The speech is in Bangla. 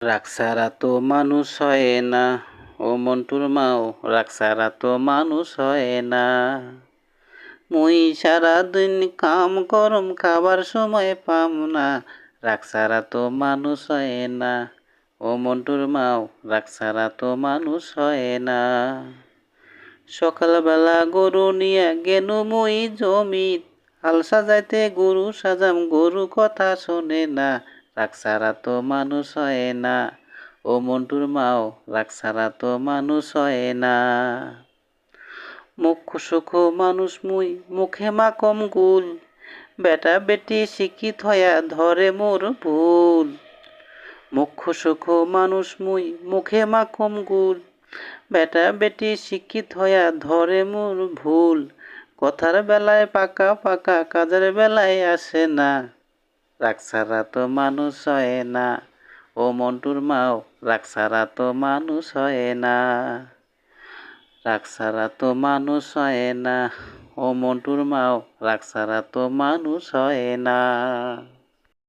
রাগ তো মানুষ হয় না। ও মন্টুর মাও রাগ তো মানুষ হয় না। মুই সারাদিন কাম করম খাবার সময় পাম না। রাগ তো মানুষ হয় না। ও মন্টুর মাও রাগ তো মানুষ হয় না। সকালবেলা গরু নিয়ে গেনু মুই জমিত। হাল সাজাইতে গরু সাজাম, গরু কথা শোনে না। রাগ তো মানুষ হয় না। ও মন্টুর মাও রাগ তো মানুষ হয় না। মুখ সুখ মানুষ মুই, মুখে মা কম গুল। বেটা বেটি শিক্ষিত হয়া ধরে মোর ভুল। মুখ সুখ মানুষ মুই, মুখে মা কম গুল। বেটা বেটি শিক্ষিত হয়া ধরে মোর ভুল। কথার বেলায় পাকা পাকা, কাজের বেলায় আসে না। রাগ ছাড়া তো মানুষ হয় না। ও মন্টুর মাও রাগ ছাড়া তো মানুষ হয় না। রাগ ছাড়া তো মানুষ হয় না। ও মন্টুর মাও রাগ ছাড়া তো মানুষ হয় না।